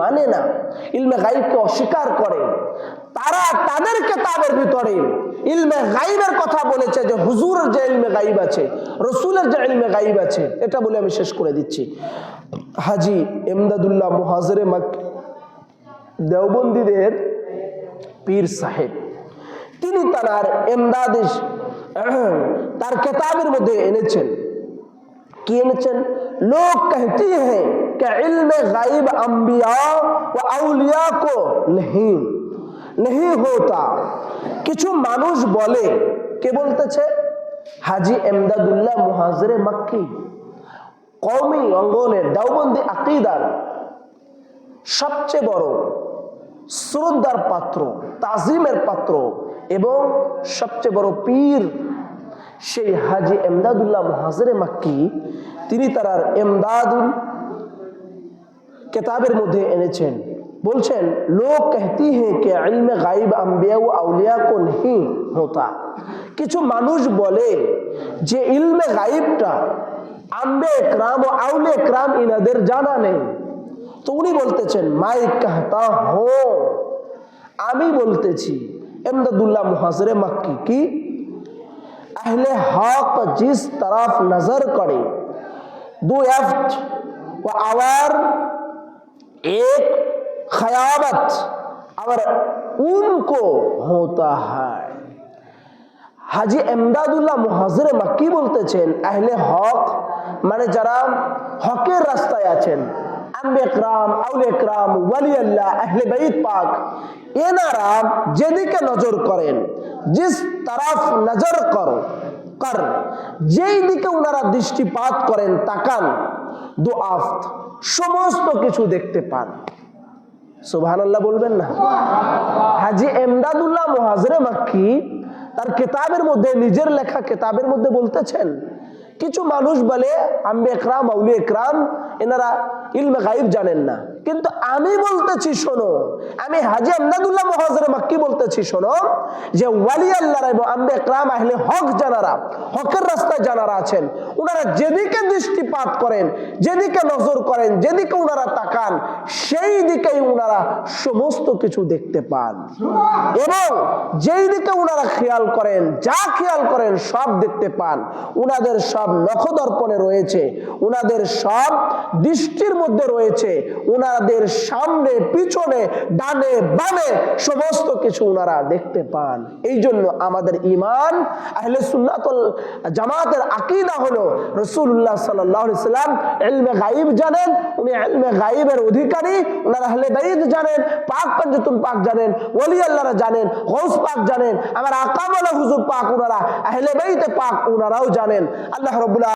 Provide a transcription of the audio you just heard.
মানে না। ইলমে গাইবকে অস্বীকার করে। তারা তাদের কেতাবের ভিতরে ইলমে গাইবের কথা বলেছে যে হুজুরের যে ইলমে গাইব আছে, রসুলের যে ইলমে গাইব আছে, এটা বলে আমি শেষ করে দিচ্ছি। হাজি এমদাদুল্লাহ মুহাজরে মাক, দেওবন্দীদের পীর সাহেব। তিনি তার এমদাদিস তার কেতাবের মধ্যে এনেছেন। কি এনেছেন? লোক कहते হ্যাঁ। इल्म गाइब अंबिया व औलिया को नहीं नहीं होता কিছু মানুষ বলে কে বলতেছে হাজি এমদাদুল্লাহ মুহাজিরে মাক্কি কওমি অঙ্গনের দেওবন্দি আকিদার সবচেয়ে বড় শ্রদ্ধার পাত্র তাজিমের পাত্র এবং সবচেয়ে বড় পীর সেই হাজি এমদাদুল্লাহ মহাজরে মাক্কি তিনি তার এমদাদুল কেতাবের মধ্যে এনেছেন। বলছেন, লোক কেহতি হ্যাঁ কে আলমে গাইব আম্বিয়া ও কো নেই হতা? কিছু মানুষ বলে যে, ইলমে গাইবটা আম্বে ক্রাম ও আউলে ক্রাম ইনাদের জানা নেই। তো উনি বলতেছেন, মাই কাহতা হো। আমি বলতেছি, এমদাদুল্লাহ মুহাজরে মাক্কি কি? আহলে হক জিস তরফ নজর করে দু এফ ও আওয়ার एक खयाबत और उनको होता है হাজি এমদাদুল্লাহ মুহাজিরে মাক্কি বলতেছেন আহলে হক মানে যারা হকের রাস্তায় আছেন আম্বে একরাম আউলে একরাম ওয়ালি আল্লাহ আহলে বাইত পাক এনারা যেদিকে নজর করেন জিস তরফ নজর করো কর যেই দিকে ওনারা দৃষ্টিপাত করেন তাকান দু আফত সমস্ত কিছু দেখতে পান। সুবহানাল্লাহ বলবেন না? হাজি এমদাদুল্লাহ মুহাজিরে মাক্কি তার কেতাবের মধ্যে, নিজের লেখা কেতাবের মধ্যে বলতেছেন কিছু মানুষ বলে, আম্বে একরাম আউলি একরাম, এনারা ইলমে গাইব জানেন না। কিন্তু আমি বলতেছি, শোনো, আমি হাজি আমদাদুল্লাহ মহাজরে মাক্কি বলতেছি, শোনো, যে ওয়ালি আল্লাহ এবং আম্বে একরাম আহলে হক জানারা, হকের রাস্তায় জানারা আছেন। ওনারা যেদিকে দৃষ্টিপাত করেন, যেদিকে নজর করেন, যেদিকে ওনারা তাকান, সেই দিকেই ওনারা সমস্ত কিছু দেখতে পান। এবং যেই দিকে ওনারা খেয়াল করেন, যা খেয়াল করেন, সব দেখতে পান। ওনাদের সব নখদর্পণে রয়েছে ওনাদের সব দৃষ্টির মধ্যে রয়েছে ওনাদের সামনে, পিছনে, ডানে, বামে সমস্ত কিছু ওনারা দেখতে পান। এই জন্য আমাদের ইমান আহলে সুন্নাতুল জামাতের আকিদা হলো রসুল্লাহ সাল্লাম এলমে গাইব জানেন, উনি এলমে গাইবের অধিকারী, উনারা আহলে বাইত জানেন, পাক পঞ্জতুল পাক জানেন, ওলি আল্লাহরা জানেন, গৌস পাক জানেন, আমার আকামালা হুজুর পাক ওনারা আহলে বাইতে পাক ওনারাও জানেন। আল্লাহ রবুল্লাহ